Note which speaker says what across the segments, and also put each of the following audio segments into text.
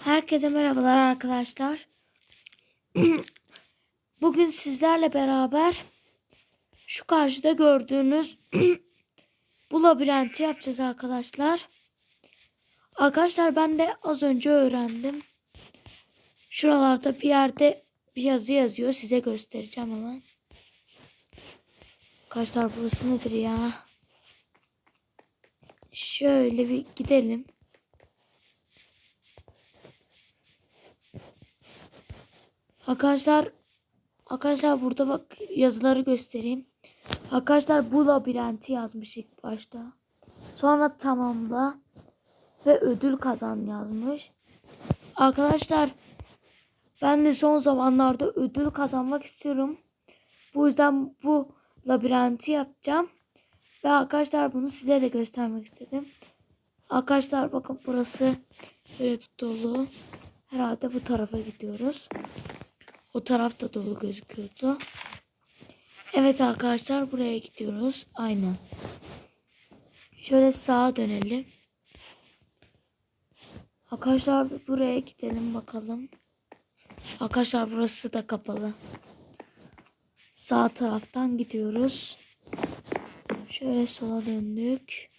Speaker 1: Herkese merhabalar arkadaşlar. Bugün sizlerle beraber şu karşıda gördüğünüz bu labirenti yapacağız arkadaşlar. Arkadaşlar ben de az önce öğrendim. Şuralarda bir yerde bir yazı yazıyor. Size göstereceğim hemen. Arkadaşlar burası nedir ya? Şöyle bir gidelim. Arkadaşlar arkadaşlar burada bak yazıları göstereyim. Arkadaşlar bu labirenti yazmış ilk başta. Sonra tamamla ve ödül kazan yazmış. Arkadaşlar ben de son zamanlarda ödül kazanmak istiyorum. Bu yüzden bu labirenti yapacağım. Ve arkadaşlar bunu size de göstermek istedim. Arkadaşlar bakın burası böyle dolu. Herhalde bu tarafa gidiyoruz. O taraf da dolu gözüküyordu. Evet arkadaşlar buraya gidiyoruz. Aynen. Şöyle sağa dönelim. Arkadaşlar buraya gidelim bakalım. Arkadaşlar burası da kapalı. Sağ taraftan gidiyoruz. Şöyle sola döndük.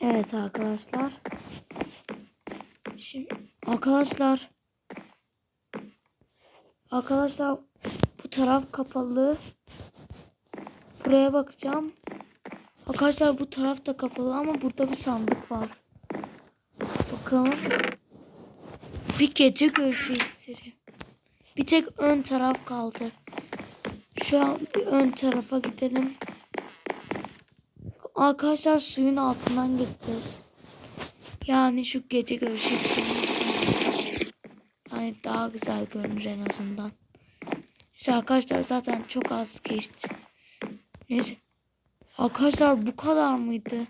Speaker 1: Evet arkadaşlar. Şimdi arkadaşlar arkadaşlar bu taraf kapalı. Buraya bakacağım. Arkadaşlar bu taraf da kapalı ama burada bir sandık var. Bakalım. Bir gece görüşü iksiri. Bir tek ön taraf kaldı. Şu an bir ön tarafa gidelim. Arkadaşlar suyun altından gideceğiz. Yani şu gece görüşü yani daha güzel görünür en azından. İşte arkadaşlar zaten çok az geçti. Neyse. Arkadaşlar bu kadar mıydı?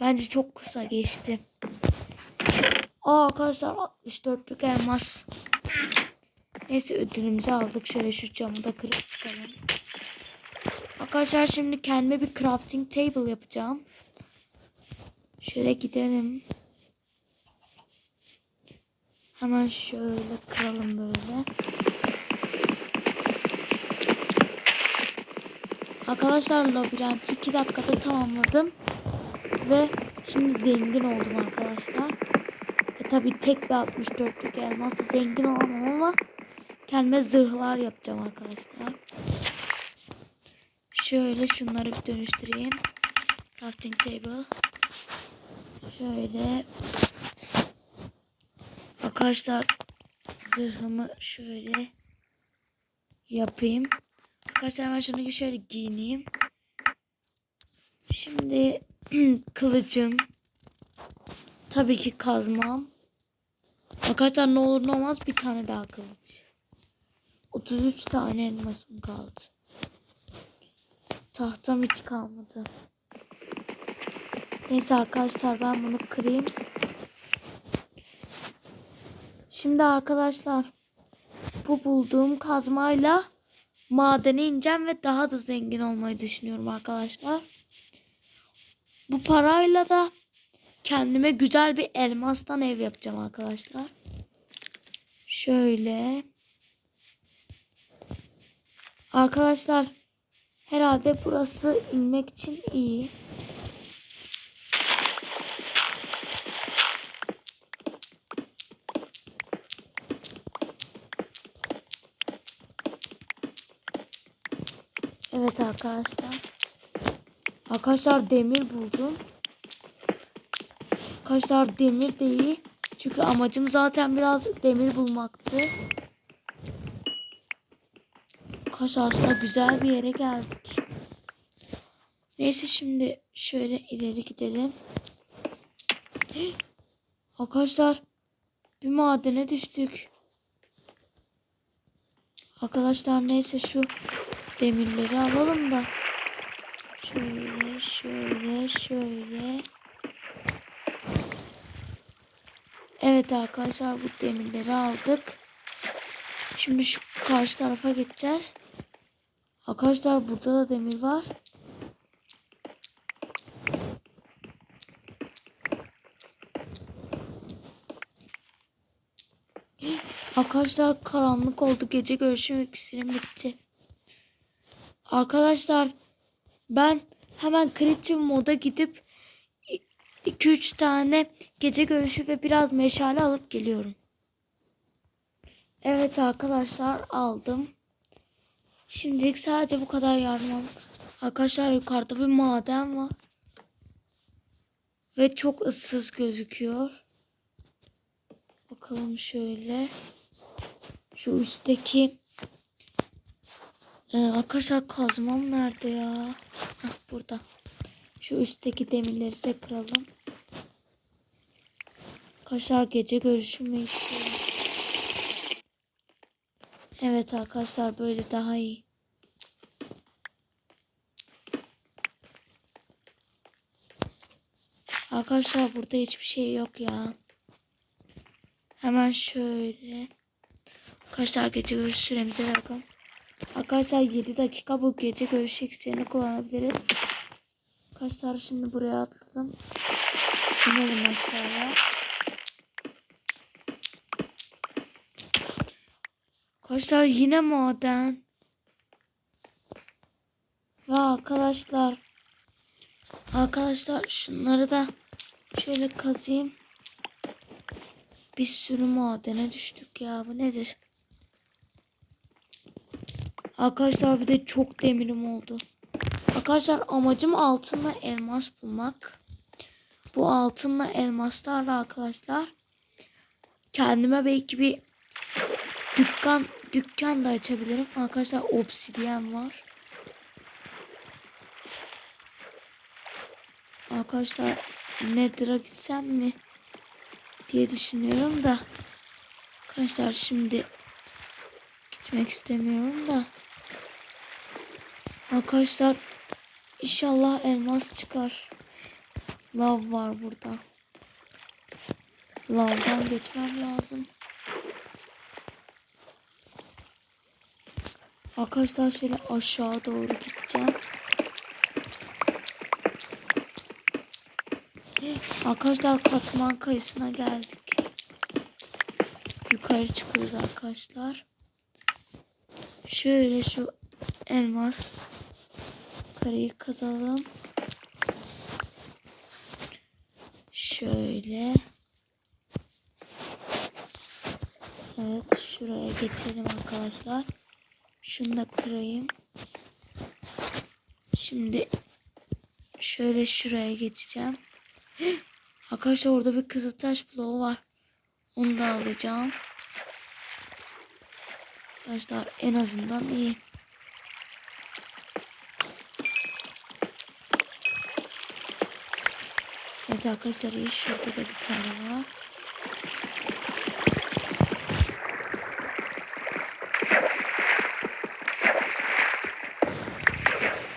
Speaker 1: Bence çok kısa geçti. Aa arkadaşlar 64'lük elmas. Neyse ödülümüzü aldık. Şöyle şu camı da kırıp çıkalım. Arkadaşlar şimdi kendime bir crafting table yapacağım. Şöyle gidelim. Hemen şöyle kıralım böyle. Arkadaşlar labirenti 2 dakikada tamamladım. Ve şimdi zengin oldum arkadaşlar. E tabi tek bir 64'lük elmasla zengin olamam ama kendime zırhlar yapacağım arkadaşlar. Şöyle şunları bir dönüştüreyim. Crafting table. Şöyle Arkadaşlar zırhımı şöyle yapayım. Arkadaşlar ben şunu şöyle giyineyim. Şimdi kılıcım. Tabii ki kazmam. Arkadaşlar ne olur ne olmaz bir tane daha kılıç. 33 tane elmasım kaldı. Tahtam hiç kalmadı. Neyse arkadaşlar ben bunu kırayım. Şimdi arkadaşlar bu bulduğum kazmayla madene ineceğim ve daha da zengin olmayı düşünüyorum arkadaşlar. Bu parayla da kendime güzel bir elmastan ev yapacağım arkadaşlar. Şöyle. Arkadaşlar herhalde burası inmek için iyi. Evet arkadaşlar. Arkadaşlar demir buldum. Arkadaşlar demir de iyi. Çünkü amacım zaten biraz demir bulmaktı. Arkadaşlar güzel bir yere geldik. Neyse şimdi şöyle ileri gidelim. Arkadaşlar bir madene düştük. Arkadaşlar neyse şu Demirleri alalım da. Şöyle, şöyle, şöyle. Evet arkadaşlar bu demirleri aldık. Şimdi şu karşı tarafa gideceğiz. Arkadaşlar burada da demir var. Arkadaşlar karanlık oldu. Gece görüşüm ikisinin bitti. Arkadaşlar ben hemen Creative moda gidip 2-3 tane gece görüşü ve biraz meşale alıp geliyorum. Evet arkadaşlar aldım. Şimdilik sadece bu kadar yardım aldım. Arkadaşlar yukarıda bir maden var. Ve çok ıssız gözüküyor. Bakalım şöyle. Şu üstteki ee, arkadaşlar kazmam nerede ya? Heh, burada. Şu üstteki demirleri de kıralım. Arkadaşlar gece görüşümü istiyorum. Evet arkadaşlar böyle daha iyi. Arkadaşlar burada hiçbir şey yok ya. Hemen şöyle. Arkadaşlar gece görüş süremize bakalım. Arkadaşlar 7 dakika bu gece görüş iksirini kullanabiliriz. Arkadaşlar şimdi buraya atladım. İnelim aşağıya. Arkadaşlar yine maden. Ve arkadaşlar Arkadaşlar şunları da şöyle kazayım. Bir sürü madene düştük ya bu nedir? Arkadaşlar bir de çok demirim oldu. Arkadaşlar amacım altınla elmas bulmak. Bu altınla elmaslarla arkadaşlar kendime belki bir dükkan dükkan da açabilirim. Arkadaşlar obsidyen var. Arkadaşlar Nether'a gitsem mi diye düşünüyorum da arkadaşlar şimdi gitmek istemiyorum da arkadaşlar inşallah elmas çıkar. Lav var burada. Lavdan geçmem lazım. Arkadaşlar şöyle aşağı doğru gideceğim. Arkadaşlar katman kayısına geldik. Yukarı çıkıyoruz arkadaşlar. Şöyle şu elmas kareyi kazalım. Şöyle. Evet şuraya geçelim arkadaşlar. Şunu da kırayım. Şimdi şöyle şuraya geçeceğim. Arkadaşlar orada bir kızıltaş bloğu var. Onu da alacağım. Arkadaşlar en azından iyi. Evet arkadaşlar. Şurada da bir tane var.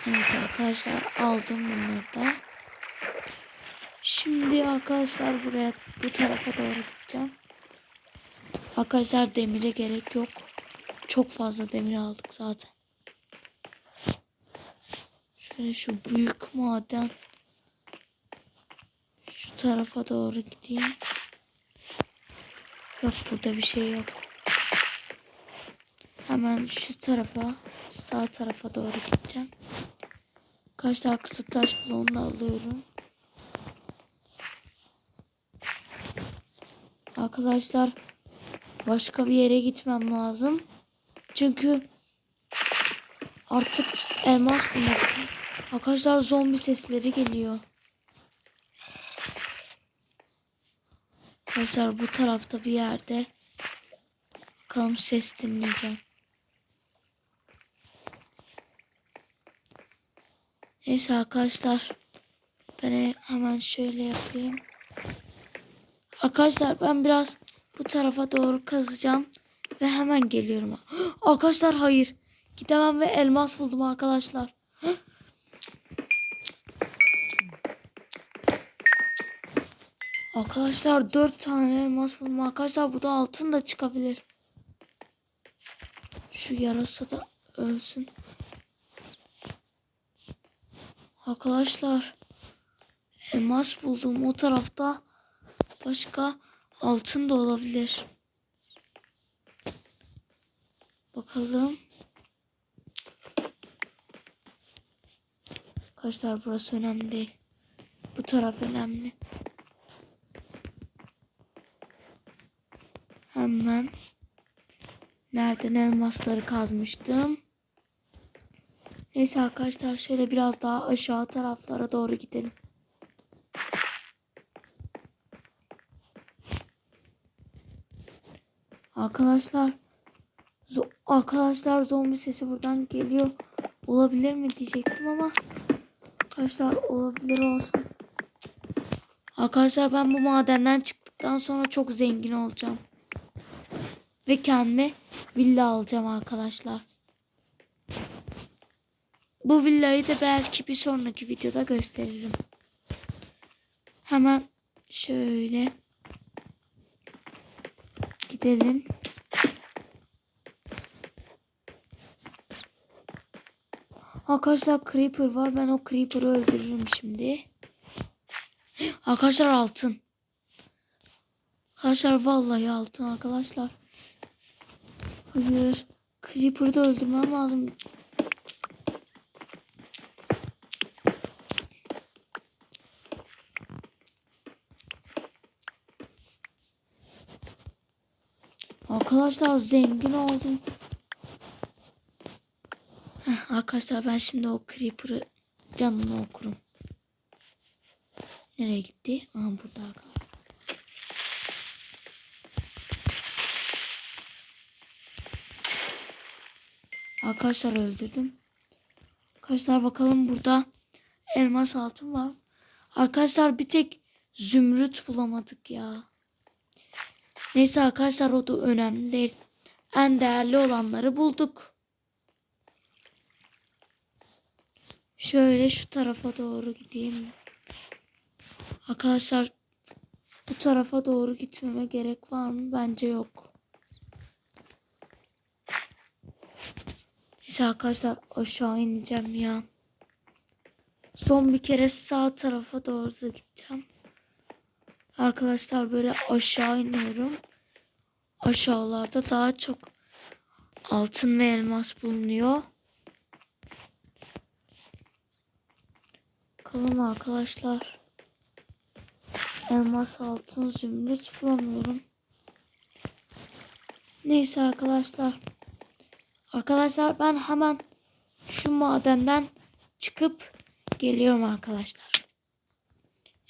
Speaker 1: Evet arkadaşlar aldım bunları da. Şimdi arkadaşlar buraya bu tarafa doğru gideceğim. Arkadaşlar demire gerek yok. Çok fazla demir aldık zaten. Şöyle şu büyük maden tarafa doğru gideyim. Yok burada bir şey yok. Hemen şu tarafa sağ tarafa doğru gideceğim. Arkadaşlar kısa taş bloğunu alıyorum. Arkadaşlar başka bir yere gitmem lazım. Çünkü artık elmas bulmak. Arkadaşlar zombi sesleri geliyor. Arkadaşlar bu tarafta bir yerde bakalım ses dinleyeceğim. Neyse arkadaşlar ben hemen şöyle yapayım. Arkadaşlar ben biraz bu tarafa doğru kazacağım ve hemen geliyorum. Arkadaşlar hayır. Gidemem ve elmas buldum arkadaşlar. Arkadaşlar dört tane elmas buldum arkadaşlar. Bu da altın da çıkabilir. Şu yarasa da ölsün. Arkadaşlar elmas buldum o tarafta. Başka altın da olabilir. Bakalım. Arkadaşlar burası önemli değil. Bu taraf önemli. Hemen nereden elmasları kazmıştım. Neyse arkadaşlar şöyle biraz daha aşağı taraflara doğru gidelim. Arkadaşlar zo- arkadaşlar zombi sesi buradan geliyor. Olabilir mi diyecektim ama arkadaşlar olabilir olsun. Arkadaşlar ben bu madenden çıktıktan sonra çok zengin olacağım. Ve kendime villa alacağım arkadaşlar. Bu villayı da belki bir sonraki videoda gösteririm. Hemen şöyle gidelim. Arkadaşlar creeper var. Ben o creeper'ı öldürürüm şimdi. Arkadaşlar altın. Arkadaşlar vallahi altın arkadaşlar. Hayır. Creeper'ı da öldürmem lazım. Arkadaşlar zengin oldum. Heh, arkadaşlar ben şimdi o creeper'ı canını okurum. Nereye gitti? Aha burada arkadaşlar. Arkadaşlar öldürdüm. Arkadaşlar bakalım burada elmas altın var. Arkadaşlar bir tek zümrüt bulamadık ya. Neyse arkadaşlar o da önemli değil. En değerli olanları bulduk. Şöyle şu tarafa doğru gideyim. Arkadaşlar bu tarafa doğru gitmeme gerek var mı? Bence yok. Neyse arkadaşlar aşağı ineceğim ya. Son bir kere sağ tarafa doğru da gideceğim. Arkadaşlar böyle aşağı iniyorum. Aşağılarda daha çok altın ve elmas bulunuyor. Bakalım arkadaşlar. Elmas, altın, zümrüt bulamıyorum. Neyse arkadaşlar. Arkadaşlar ben hemen şu madenden çıkıp geliyorum arkadaşlar.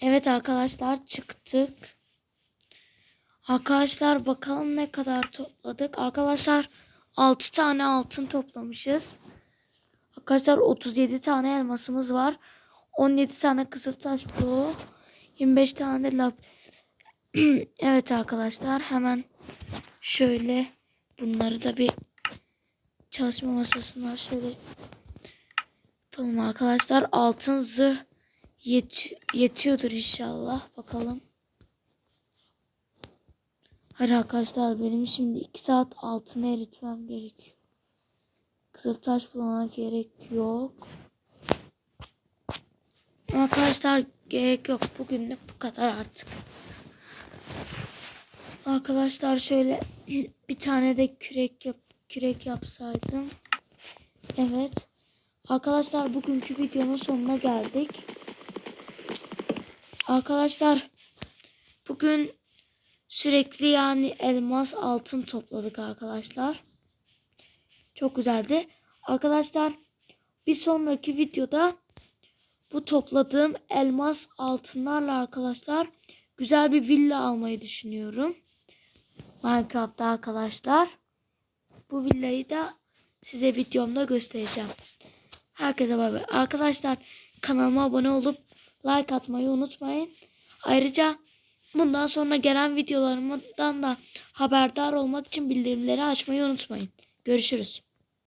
Speaker 1: Evet arkadaşlar çıktık. Arkadaşlar bakalım ne kadar topladık. Arkadaşlar 6 tane altın toplamışız. Arkadaşlar 37 tane elmasımız var. 17 tane kızıltaş bloğu. 25 tane de lap. evet arkadaşlar hemen şöyle bunları da bir çalışma masasına şöyle yapalım arkadaşlar. Altın zırh yet yetiyordur inşallah. Bakalım. Hayır arkadaşlar benim şimdi 2 saat altını eritmem gerekiyor. Kızıltaş bulana gerek yok. Arkadaşlar gerek yok. Bugünlük bu kadar artık. Arkadaşlar şöyle bir tane de kürek yap kürek yapsaydım. Evet. Arkadaşlar bugünkü videonun sonuna geldik. Arkadaşlar bugün sürekli yani elmas altın topladık arkadaşlar. Çok güzeldi. Arkadaşlar bir sonraki videoda bu topladığım elmas altınlarla arkadaşlar güzel bir villa almayı düşünüyorum. Minecraft'ta arkadaşlar. Bu villayı da size videomda göstereceğim. Herkese bay. Arkadaşlar kanalıma abone olup like atmayı unutmayın. Ayrıca bundan sonra gelen videolarımdan da haberdar olmak için bildirimleri açmayı unutmayın. Görüşürüz.